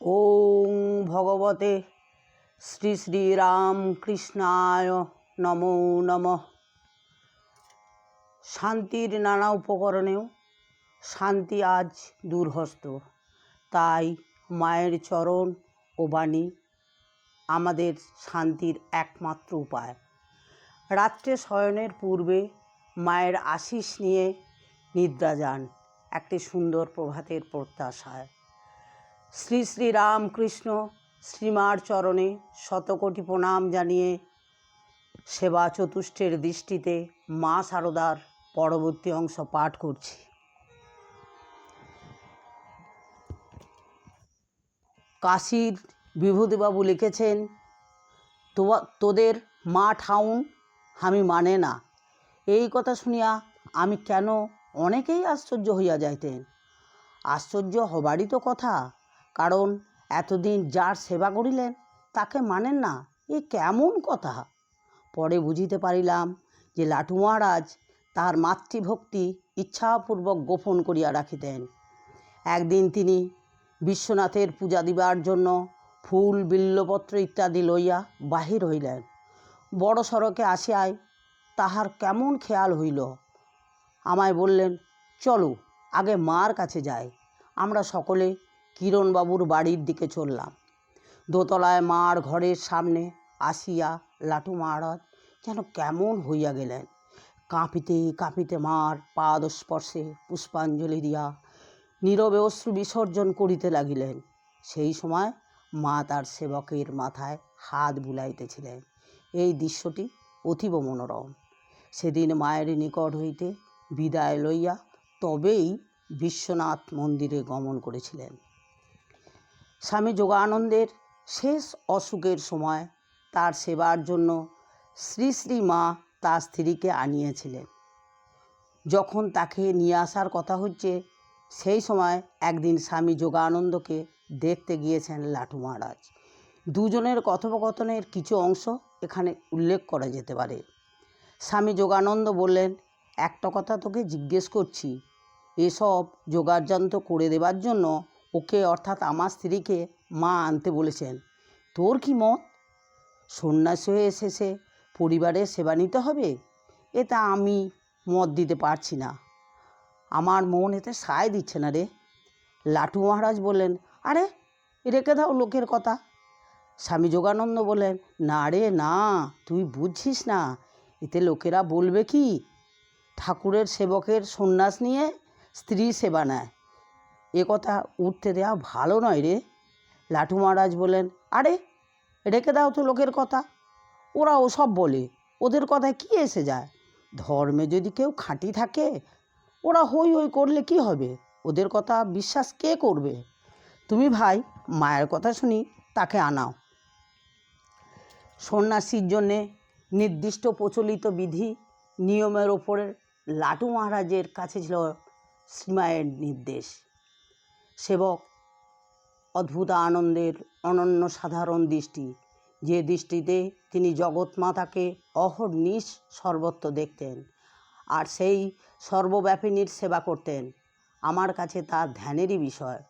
ওং ভগবতে শ্রী শ্রী রামকৃষ্ণায় নমো নমঃ। শান্তির নানা উপকরণেও শান্তি আজ দূরহস্ত। তাই মায়ের চরণ ও বাণী আমাদের শান্তির একমাত্র উপায়। রাত্রে শয়নের পূর্বে মায়ের আশিস নিয়ে নিদ্রা যান, একটি সুন্দর প্রভাতের প্রত্যাশায়। শ্রী শ্রী রামকৃষ্ণ শ্রীমার চরণে শতকোটি প্রণাম জানিয়ে সেবা চতুষ্টের দৃষ্টিতে মা সারদার পরবর্তী অংশ পাঠ করছি। কাশীর বিভূতিবাবু লিখেছেন তোদের মা ঠাউন আমি মানে না। এই কথা শুনিয়া আমি কেন অনেকেই আশ্চর্য হইয়া যাইতেন। আশ্চর্য হবারই তো কথা। কারণ এতদিন যার সেবা করিলেন, তাকে মানেন না। এ কেমন কথা? পরে বুঝিতে পারিলাম যে লাটু মহারাজ তাহার মাতৃভক্তি ইচ্ছাপূর্বক গোপন করিয়া রাখিতেন। একদিন তিনি বিশ্বনাথের পূজা দিবার জন্য ফুল, বিল্লপত্র ইত্যাদি লইয়া বাহির হইলেন। বড় সড়কে আসিয়ায় তাহার কেমন খেয়াল হইল। আমায় বললেন, চলো, আগে মার কাছে যাই। আমরা সকলে কিরণবাবুর বাড়ির দিকে চললাম। দোতলায় মার ঘরের সামনে আসিয়া লাটু মহারাজ যেন কেমন হইয়া গেলেন। কাঁপিতে কাঁপিতে মার পাদ স্পর্শে পুষ্পাঞ্জলি দিয়া নীরবে অশ্রু বিসর্জন করিতে লাগিলেন। সেই সময় মা তার সেবকের মাথায় হাত বুলাইতেছিলেন। এই দৃশ্যটি অতীব মনোরম। সেদিন মায়ের নিকট হইতে বিদায় লইয়া তবেই বিশ্বনাথ মন্দিরে গমন করেছিলেন। স্বামী যোগানন্দের শেষ অসুখের সময় তার সেবার জন্য শ্রী শ্রী মা তার স্ত্রীকে আনিয়েছিলেন। যখন তাকে নিয়ে আসার কথা হচ্ছে, সেই সময় একদিন স্বামী যোগানন্দকে দেখতে গিয়েছেন লাটু মহারাজ। দুজনের কথোপকথনের কিছু অংশ এখানে উল্লেখ করা যেতে পারে। স্বামী যোগানন্দ বললেন, একটা কথা তোকে জিজ্ঞেস করছি। এসব যোগার্যান্ত করে দেবার জন্য ওকে অর্থাৎ আমার স্ত্রীকে মা আনতে বলেছেন। তোর কি মত? সন্ন্যাস হয়ে এসেছে, পরিবারের সেবা নিতে হবে? এটা আমি মত দিতে পারছি না। আমার মন এতে সায় দিচ্ছে না রে। লাটু মহারাজ বললেন, আরে, রেখে দাও লোকের কথা। স্বামী যোগানন্দ বললেন, না রে, না, তুই বুঝছিস না। এতে লোকেরা বলবে কি? ঠাকুরের সেবকের সন্ন্যাস নিয়ে স্ত্রী সেবা নেয়। এ কথা উঠতে দেওয়া ভালো নয় রে। লাটু মহারাজ বললেন, আরে, রেখে দাও তো লোকের কথা। ওরা ওসব বলে, ওদের কথায় কি এসে যায়? ধর্মে যদি কেউ খাঁটি থাকে, ওরা হই হই করলে কি হবে? ওদের কথা বিশ্বাস কে করবে? তুমি ভাই, মায়ের কথা শুনি তাকে আনাও। সন্ন্যাসীর জন্যে নির্দিষ্ট প্রচলিত বিধি, নিয়মের ওপরে লাটু মহারাজের কাছে ছিল শ্রীমায়ের নির্দেশ। সেবক। অদ্ভুত আনন্দের অনন্য সাধারণ দৃষ্টি। যে দৃষ্টিতে তিনি জগৎমাতাকে অহর্নিশ সর্বত্র দেখতেন আর সেই সর্বব্যাপিনীর সেবা করতেন, আমার কাছে তার ধ্যানেরই বিষয়।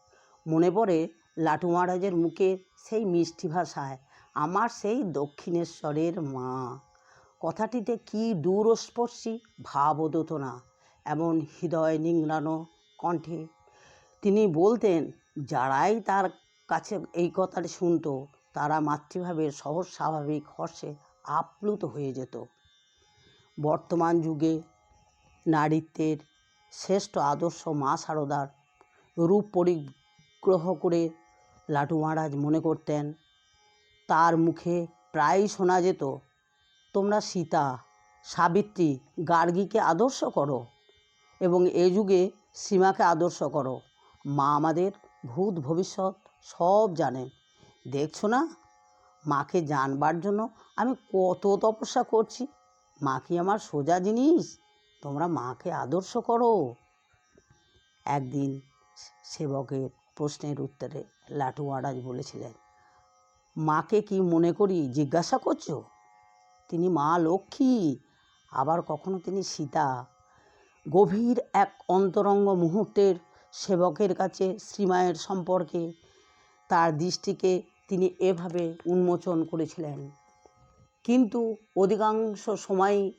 মনে পড়ে লাটু মহারাজের মুখে সেই মিষ্টি ভাষায়, আমার সেই দক্ষিণেশ্বরের মা। কথাটিতে কি দূরস্পর্শী ভাব না। এমন হৃদয় নিংড়ানো কণ্ঠে তিনি বলতেন, যারাই তার কাছে এই কথাটি শুনত, তারা মাতৃভাবের সহজ স্বাভাবিক হর্ষে আপ্লুত হয়ে যেত। বর্তমান যুগে নারীত্বের শ্রেষ্ঠ আদর্শ মা সারদার রূপ পরিগ্রহ করে লাটু মহারাজ মনে করতেন, তার মুখে প্রায়ই শোনা যেত, তোমরা সীতা, সাবিত্রী, গার্গীকে আদর্শ করো এবং এ যুগে সীমাকে আদর্শ করো। মা আমাদের ভূত ভবিষ্যৎ সব জানে। দেখছ না? মাকে জানবার জন্য আমি কত তপস্যা করছি। মা কি আমার সোজা জিনিস? তোমরা মাকে আদর্শ করো। একদিন সেবকের প্রশ্নের উত্তরে লাটু আড়াজ বলেছিলেন, মাকে কি মনে করি জিজ্ঞাসা করছ? তিনি মা লক্ষ্মী, আবার কখনো তিনি সীতা। গভীর এক অন্তরঙ্গ মুহূর্তের সেবকের কাছে শ্রীমায়ের সম্পর্কে তার দৃষ্টিকে তিনি এভাবে উন্মোচন করেছিলেন। কিন্তু অধিকাংশ সময়ই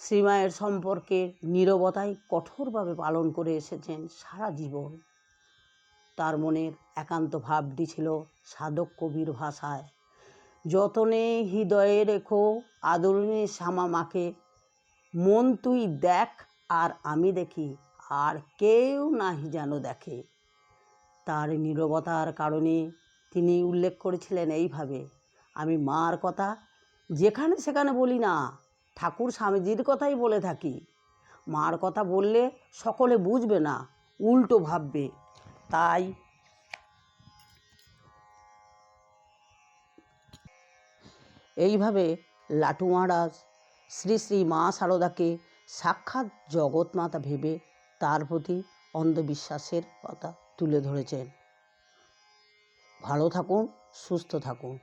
শ্রীমায়ের সম্পর্কে নীরবতাই কঠোরভাবে পালন করে এসেছেন সারা জীবন। তার মনের একান্ত ভাবটি ছিল সাধক কবির ভাষায়, যতনে হৃদয়ে রেখো, আদরণী শ্যামা মাকে, মন তুই দেখ আর আমি দেখি। আর কেউ নাহি যেন দেখে। তার নীরবতার কারণে তিনি উল্লেখ করেছিলেন এইভাবে, আমি মার কথা যেখানে সেখানে বলি না, ঠাকুর স্বামীজির কথাই বলে থাকি। মার কথা বললে সকলে বুঝবে না, উল্টো ভাববে। তাই এইভাবে লাটু মহারাজ শ্রী শ্রী মা সারদাকে সাক্ষাৎ জগৎমাতা ভেবে তার প্রতি অন্ধবিশ্বাসের কথা তুলে ধরেছেন। ভালো থাকুন সুস্থ থাকুন।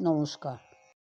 নমস্কার।